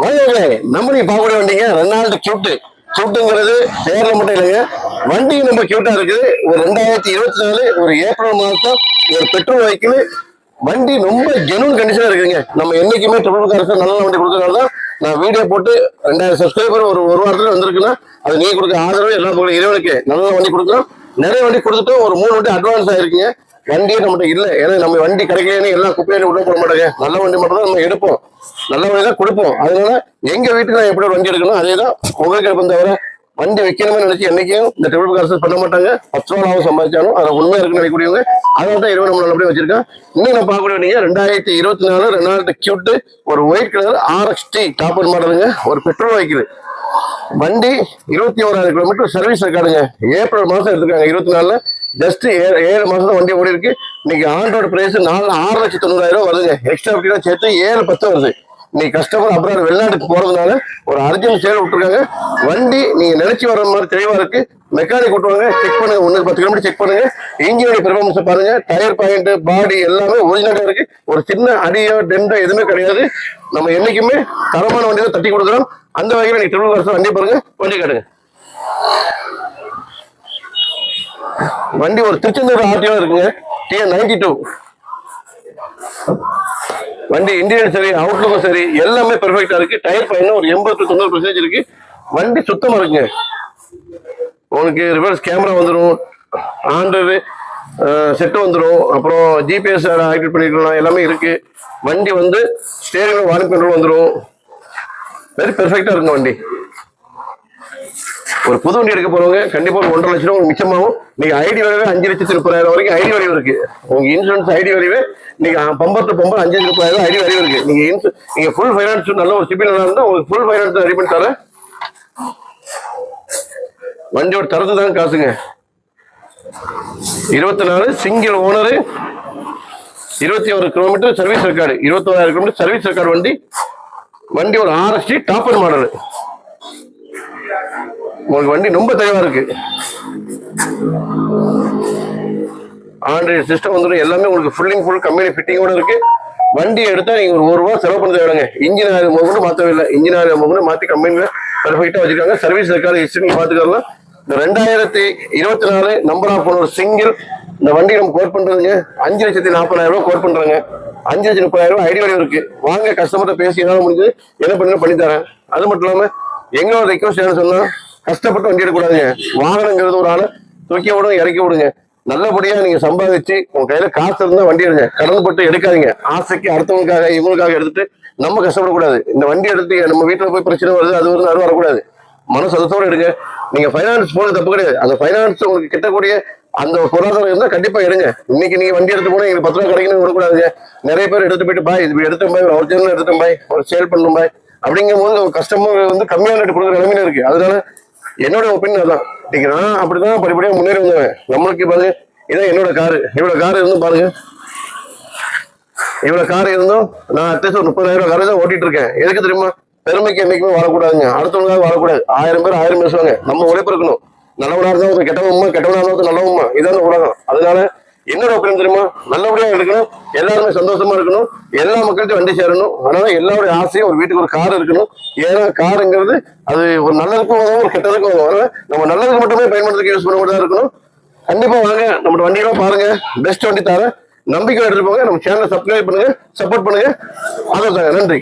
நம்மளையும் நம்ம பார்க்க வண்டிங்க ரெனால்டு கியூட்டு கியூட்டுங்கிறது பேர்ல மட்டும் இல்லைங்க. வண்டியும் நம்ம கியூட்டா இருக்குது. ஒரு ரெண்டாயிரத்தி இருபத்தி நாலு ஒரு ஏப்ரல் மாதம் ஒரு பெட்ரோல் வெஹிக்கிள் வண்டி ரொம்ப ஜெனூன் கண்டிஷனா இருக்குங்க நம்ம என்னைக்குமே ட்ரிபிள் கார்ஸ் நல்ல வண்டி கொடுக்கறதால தான் நான் வீடியோ போட்டு ரெண்டாயிரம் சப்ஸ்கிரைபர் ஒரு ஒரு வாரத்துல வந்திருக்குன்னா அது நீங்க கொடுக்க ஆதரவு எல்லா பக்கம் இறைவனுக்கு நல்ல வண்டி கொடுக்குறோம் நிறைய வண்டி கொடுத்துட்டோம். ஒரு மூணு வண்டி அட்வான்ஸ் ஆயிருக்குங்க. வண்டியே நம்மகிட்ட இல்லை. ஏன்னா நம்ம வண்டி கிடைக்கலன்னு எல்லாம் குப்பையில உள்ள போட மாட்டாங்க. நல்ல வண்டி மட்டும் தான் நம்ம எடுப்போம். நல்ல வண்டி தான் கொடுப்போம். அதனால எங்க வீட்டுக்கு நான் எப்படி ஒரு வண்டி எடுக்கணும் அதே தான் உங்களுக்கு எடுப்போம் தவிர வண்டி வைக்கணும்னு நினைச்சு என்னைக்கும் இந்த டெபிள் காசு பண்ண மாட்டாங்க. பத்து ரூபா லாபம் சம்பாதிச்சாலும் அதை உண்மையா இருக்குன்னு நினைக்கக்கூடியவங்க அதனால தான் இருபது நம்ம நல்லபடியா வச்சிருக்கேன். இன்னும் நான் பார்க்கக்கூடிய ரெண்டாயிரத்தி இருபத்தி நாலு ரெண்டாயிரத்தி கியூட்டு ஒரு ஒயிட் கலர் ஆர்எக்ஸ்டி டாப்பர் மாடலுங்க ஒரு பெட்ரோல் வைக்குது வண்டி இருபத்தி ஓராயிரம் கிலோமீட்டர் சர்வீஸ் இருக்காதுங்க ஏப்ரல் மாதம் எடுத்துருக்காங்க இருபத்தி நாலுல. ஜஸ்ட் ஏழு ஏழு மாசம் வண்டி ஓடி இருக்கு. இன்னைக்கு ஆண்டோட பிரைஸ் நாலு ஆறு லட்சத்தி தொண்ணூறாயிரம் வருதுங்க. எக்ஸ்ட்ரா அப்படின்னா சேர்த்து ஏழு பத்து வருது. இன்னைக்கு கஸ்டமர் அப்புறம் வெளிநாட்டுக்கு போறதுனால ஒரு அர்ஜென்ட் சேல் விட்டுருக்காங்க. வண்டி நீங்க நினைச்சு வர மாதிரி தெளிவா இருக்கு. மெக்கானிக் விட்டுவாங்க செக் பண்ணுங்க. ஒண்ணு பத்து கிலோமீட்டர் செக் பண்ணுங்க. இன்ஜினுடைய பெர்ஃபார்மன்ஸ் பாருங்க. டயர் பாயிண்ட் பாடி எல்லாமே ஒரிஜினலா இருக்கு. ஒரு சின்ன அடியோ டெண்டோ எதுவுமே கிடையாது. நம்ம என்னைக்குமே தரமான வண்டியை தட்டி கொடுக்குறோம். அந்த வகையில் நீங்க திரும்ப வருஷம் வண்டி பாருங்க. வண்டி காட்டுங்க. வண்டி ஒரு திருச்செந்தூர் ஆர்டிஓ இருக்குங்க. டிஎன் நைன்டி டூ வண்டி இன்டீரியர் சரி அவுட்லுக்கும் சரி எல்லாமே பெர்ஃபெக்டா இருக்கு. டயர் பயணம் ஒரு எண்பது தொண்ணூறு பர்சன்டேஜ் இருக்கு. வண்டி சுத்தமா இருக்குங்க. உனக்கு ரிவர்ஸ் கேமரா வந்துடும் ஆண்ட்ராய்டு செட்டு வந்துடும் அப்புறம் ஜிபிஎஸ் ஆக்டிவேட் பண்ணிக்கலாம் எல்லாமே இருக்கு. வண்டி வந்து ஸ்டேரிங் வார்னிங் கண்ட்ரோல் வந்துடும் வெரி பெர்ஃபெக்டாக இருக்குங்க வண்டி. ஒரு புது வண்டி எடுக்க போறவங்க கண்டிப்பா ஒரு ஒன்றரை லட்சம் உங்களுக்கு மிச்சமாகும். நீங்க ஐடி வரைவே அஞ்சு லட்சத்தி முப்பதாயிரம் வரைக்கும் ஐடி வரைவு இருக்கு. உங்க இன்சூரன்ஸ் ஐடி வரைவே நீங்க பம்பர் டு பம்பர் அஞ்சு லட்சத்தி முப்பதாயிரம் ஐடி வரைவு இருக்கு. நீங்க இன்சூ நீங்க ஃபுல் ஃபைனான்ஸ் நல்ல ஒரு சிபில் நல்லா இருந்தா உங்களுக்கு ஃபுல் ஃபைனான்ஸ் ரெடி பண்ணி தரேன். வண்டியோட தரத்து தான் காசுங்க. இருபத்தி நாலு சிங்கிள் ஓனரு இருபத்தி ஒரு கிலோமீட்டர் சர்வீஸ் ரெக்கார்டு இருபத்தோராயிரம் கிலோமீட்டர் சர்வீஸ் ரெக்கார்டு வண்டி. வண்டி ஒரு ஆர்எஸ்டி டாப்பர் மாடலு உங்களுக்கு வண்டி ரொம்ப தெளிவா இருக்கு. ஆண்ட்ராய்டு சிஸ்டம் வந்துடும் எல்லாமே உங்களுக்கு ஃபுல்லிங் ஃபுல் கம்பெனி ஃபிட்டிங்கோட இருக்கு. வண்டி எடுத்தா நீங்க ஒரு ஒரு ரூபா செலவு பண்ண தேவைங்க இன்ஜின் ஆயில் கூட மாற்றவே இல்லை. இன்ஜின் ஆயில் கூட மாத்தி கம்பெனில பெர்ஃபெக்டா வச்சிருக்காங்க. சர்வீஸ் ரெக்கார்டு ஹிஸ்டரி பாத்துக்கலாம் இந்த ரெண்டாயிரத்தி இருபத்தி நாலு நம்பர் ஆஃப் ஒரு சிங்கிள் இந்த வண்டி நம்ம கோட் பண்றதுங்க. அஞ்சு லட்சத்தி நாற்பதாயிரம் ரூபா கோட் பண்றாங்க. அஞ்சு லட்சம் முப்பதாயிரம் ரூபாய் ஐடி வரையும் இருக்கு. வாங்க கஸ்டமர்கிட்ட பேசி என்னால முடிஞ்சது என்ன பண்ணி பண்ணி தரேன். அது மட்டும் இல்லாம எங்களோட ரெக்வஸ்ட் என்ன சொன்னா கஷ்டப்பட்டு வண்டி எடுக்கக்கூடாதுங்க. வாகனங்கிறது ஒரு ஆளை தூக்கி விடுங்க இறக்கி விடுங்க. நல்லபடியா நீங்க சம்பாதிச்சு உங்க கையில காசு இருந்தா வண்டி எடுங்க. கடன் பட்டு எடுக்காதீங்க. ஆசைக்கு அடுத்தவங்களுக்காக இவங்களுக்காக எடுத்துட்டு நம்ம கஷ்டப்படக்கூடாது. இந்த வண்டி எடுத்து நம்ம வீட்டுல போய் பிரச்சனை வருது அது வருது அது வரக்கூடாது. மன சதத்தோட எடுங்க நீங்க ஃபைனான்ஸ் போன தப்பு கிடையாது. அந்த ஃபைனான்ஸ் உங்களுக்கு கிட்டக்கூடிய அந்த பொருளாதாரம் இருந்தா கண்டிப்பா எடுங்க. இன்னைக்கு நீங்க வண்டி எடுத்து போனா எங்களுக்கு பத்து ரூபா கிடைக்கணும் விடக்கூடாதுங்க. நிறைய பேர் எடுத்துட்டு போயிட்டு பாய் இது எடுத்து பாய் ஒரிஜினல் எடுத்து பாய். ஒரு சேல் பண்ணும் பாய். அப்படிங்கும் போது கஸ்டமர் வந்து கம்மியான ரேட் கொடுக்குற நிலைமையில இருக்கு. அதனால என்னோட ஒப்பீனியன் அதான். இன்னைக்கு நான் அப்படிதான் படிப்படியா முன்னேறி வந்தேன் நம்மளுக்கு பாருங்க இதான் என்னோட காரு இவ்வளவு காரு இருந்தும் பாருங்க. இவ்வளவு கார் இருந்தும் நான் அட்லீஸ்ட் ஒரு முப்பதாயிரம் ரூபாய் காரை தான் ஓட்டிட்டு இருக்கேன் எதுக்கு தெரியுமா? பெருமைக்கு என்னைக்குமே வரக்கூடாதுங்க அடுத்தவங்களுக்காக வரக்கூடாது ஆயிரம் பேர் ஆயிரம் பேசுவாங்க நம்ம உழைப்பு இருக்கணும் நல்லவனா இருந்தா ஒரு கெட்டவனா இருந்தா ஒரு நல்லவமா இதான் உலகம். அதனால என்னோட ஒப்பீனியன் தெரியுமா? நல்லபடியா இருக்கணும். எல்லாருமே சந்தோஷமா இருக்கணும். எல்லா மக்கள்கிட்ட வண்டி சேரணும். அதனால எல்லாருடைய ஆசையும் ஒரு வீட்டுக்கு ஒரு கார் இருக்கணும். ஏன்னா காருங்கிறது அது ஒரு நல்லதுக்கும் உதவும் ஒரு கெட்டதுக்கும் உதவும். நம்ம நல்லதுக்கு மட்டுமே பயன்படுத்துறதுக்கு யூஸ் பண்ண இருக்கணும். கண்டிப்பா வாங்க நம்ம வண்டியெல்லாம் பாருங்க. பெஸ்ட் வண்டி தரேன் நம்பிக்கை எடுத்துட்டு போங்க. நம்ம சேனலை சப்ஸ்கிரைப் பண்ணுங்க சப்போர்ட் பண்ணுங்க. அதான் நன்றி.